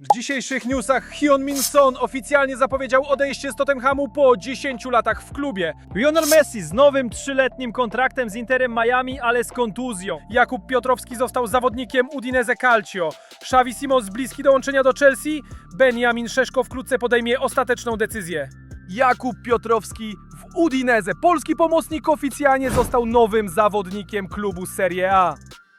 W dzisiejszych newsach Hyun Min Son oficjalnie zapowiedział odejście z Tottenhamu po 10 latach w klubie. Lionel Messi z nowym trzyletnim kontraktem z Interem Miami, ale z kontuzją. Jakub Piotrowski został zawodnikiem Udinese Calcio. Xavi Simons bliski dołączenia do Chelsea. Benjamin Szeszko wkrótce podejmie ostateczną decyzję. Jakub Piotrowski w Udinese. Polski pomocnik oficjalnie został nowym zawodnikiem klubu Serie A.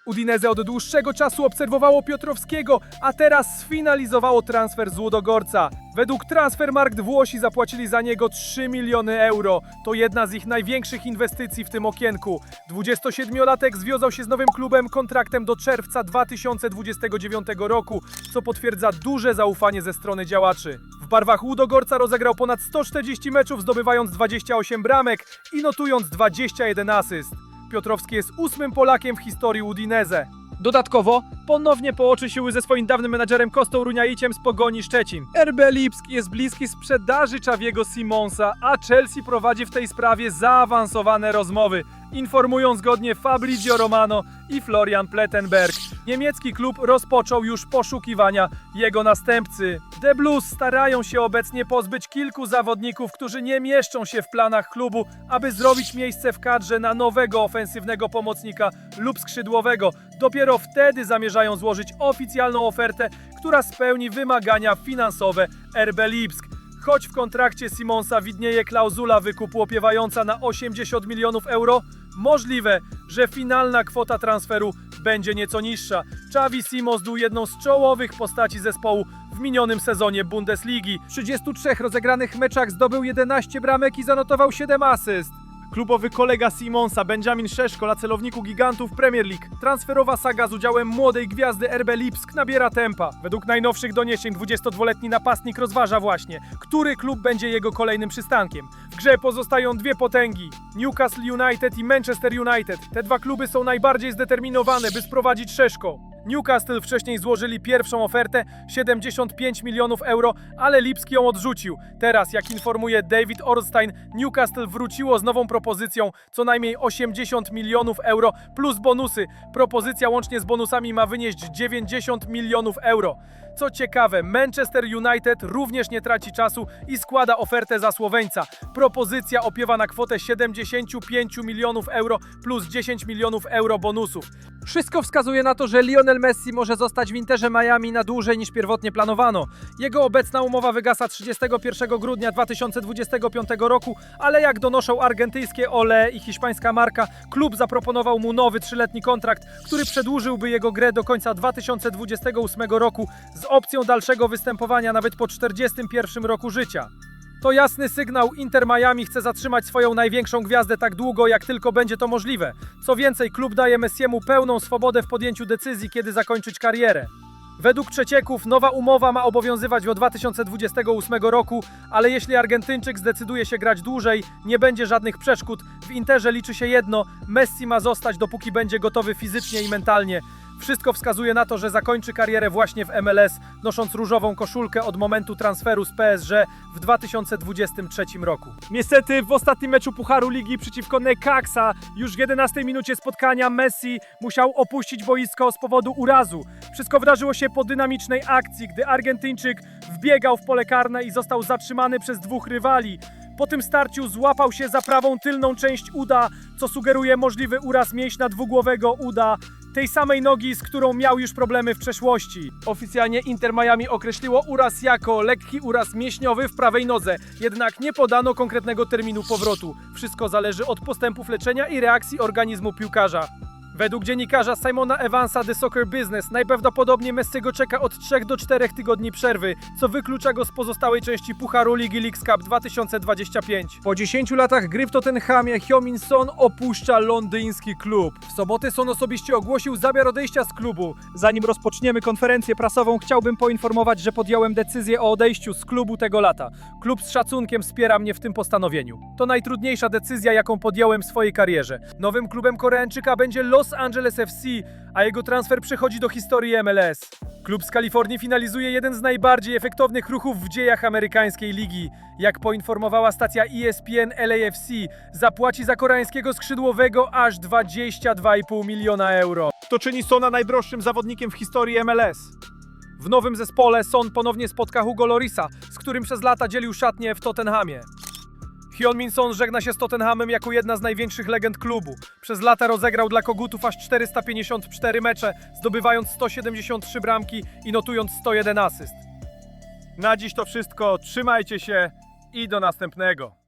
Udinese od dłuższego czasu obserwowało Piotrowskiego, a teraz sfinalizowało transfer z Łudogorca. Według Transfermarkt Włosi zapłacili za niego 3 miliony euro. To jedna z ich największych inwestycji w tym okienku. 27-latek związał się z nowym klubem kontraktem do czerwca 2029 roku, co potwierdza duże zaufanie ze strony działaczy. W barwach Łudogorca rozegrał ponad 140 meczów, zdobywając 28 bramek i notując 21 asyst. Piotrowski jest ósmym Polakiem w historii Udinese. Dodatkowo ponownie pooczy siły ze swoim dawnym menadżerem Kostą Runiaiciem z Pogoni Szczecin. RB Lipsk jest bliski sprzedaży Czawiego Simonsa, a Chelsea prowadzi w tej sprawie zaawansowane rozmowy. Informują zgodnie Fabrizio Romano i Florian Plettenberg. Niemiecki klub rozpoczął już poszukiwania jego następcy. The Blues starają się obecnie pozbyć kilku zawodników, którzy nie mieszczą się w planach klubu, aby zrobić miejsce w kadrze na nowego ofensywnego pomocnika lub skrzydłowego. Dopiero wtedy zamierzają złożyć oficjalną ofertę, która spełni wymagania finansowe RB Lipsk. Choć w kontrakcie Simonsa widnieje klauzula wykupu opiewająca na 80 milionów euro, możliwe, że finalna kwota transferu będzie nieco niższa. Xavi Simons był jedną z czołowych postaci zespołu w minionym sezonie Bundesligi. W 33 rozegranych meczach zdobył 11 bramek i zanotował 7 asyst. Klubowy kolega Simonsa, Benjamin Szeszko, na celowniku gigantów Premier League. Transferowa saga z udziałem młodej gwiazdy RB Lipsk nabiera tempa. Według najnowszych doniesień 22-letni napastnik rozważa właśnie, który klub będzie jego kolejnym przystankiem. W grze pozostają dwie potęgi: Newcastle United i Manchester United. Te dwa kluby są najbardziej zdeterminowane, by sprowadzić Szeszko. Newcastle wcześniej złożyli pierwszą ofertę 75 milionów euro, ale Lipski ją odrzucił. Teraz, jak informuje David Orstein, Newcastle wróciło z nową propozycją co najmniej 80 milionów euro plus bonusy. Propozycja łącznie z bonusami ma wynieść 90 milionów euro. Co ciekawe, Manchester United również nie traci czasu i składa ofertę za Słoweńca. Propozycja opiewa na kwotę 75 milionów euro plus 10 milionów euro bonusów. Wszystko wskazuje na to, że Lionel Messi może zostać w Interze Miami na dłużej niż pierwotnie planowano. Jego obecna umowa wygasa 31 grudnia 2025 roku, ale jak donoszą argentyńskie Ole i hiszpańska marka, klub zaproponował mu nowy trzyletni kontrakt, który przedłużyłby jego grę do końca 2028 roku z opcją dalszego występowania nawet po 41 roku życia. To jasny sygnał, Inter Miami chce zatrzymać swoją największą gwiazdę tak długo, jak tylko będzie to możliwe. Co więcej, klub daje Messiemu pełną swobodę w podjęciu decyzji, kiedy zakończyć karierę. Według przecieków nowa umowa ma obowiązywać do 2028 roku, ale jeśli Argentyńczyk zdecyduje się grać dłużej, nie będzie żadnych przeszkód. W Interze liczy się jedno: Messi ma zostać, dopóki będzie gotowy fizycznie i mentalnie. Wszystko wskazuje na to, że zakończy karierę właśnie w MLS, nosząc różową koszulkę od momentu transferu z PSG w 2023 roku. Niestety w ostatnim meczu Pucharu Ligi przeciwko Necaxa już w 11 minucie spotkania Messi musiał opuścić boisko z powodu urazu. Wszystko wydarzyło się po dynamicznej akcji, gdy Argentyńczyk wbiegał w pole karne i został zatrzymany przez dwóch rywali. Po tym starciu złapał się za prawą tylną część uda, co sugeruje możliwy uraz mięśnia dwugłowego uda, tej samej nogi, z którą miał już problemy w przeszłości. Oficjalnie Inter Miami określiło uraz jako lekki uraz mięśniowy w prawej nodze, jednak nie podano konkretnego terminu powrotu. Wszystko zależy od postępów leczenia i reakcji organizmu piłkarza. Według dziennikarza Simona Evansa The Soccer Business najprawdopodobniej Messiego czeka od 3 do 4 tygodni przerwy, co wyklucza go z pozostałej części Pucharu Ligi Leagues Cup 2025. Po 10 latach gry w Tottenhamie Hyomin Son opuszcza londyński klub. W sobotę Son osobiście ogłosił zamiar odejścia z klubu. Zanim rozpoczniemy konferencję prasową, chciałbym poinformować, że podjąłem decyzję o odejściu z klubu tego lata. Klub z szacunkiem wspiera mnie w tym postanowieniu. To najtrudniejsza decyzja, jaką podjąłem w swojej karierze. Nowym klubem Koreańczyka będzie Los Angeles FC, a jego transfer przechodzi do historii MLS. Klub z Kalifornii finalizuje jeden z najbardziej efektownych ruchów w dziejach amerykańskiej ligi. Jak poinformowała stacja ESPN LAFC, zapłaci za koreańskiego skrzydłowego aż 22,5 miliona euro. To czyni Sona najdroższym zawodnikiem w historii MLS. W nowym zespole Son ponownie spotka Hugo Lorisa, z którym przez lata dzielił szatnię w Tottenhamie. Hyun-Min Son żegna się z Tottenhamem jako jedna z największych legend klubu. Przez lata rozegrał dla kogutów aż 454 mecze, zdobywając 173 bramki i notując 101 asyst. Na dziś to wszystko, trzymajcie się i do następnego.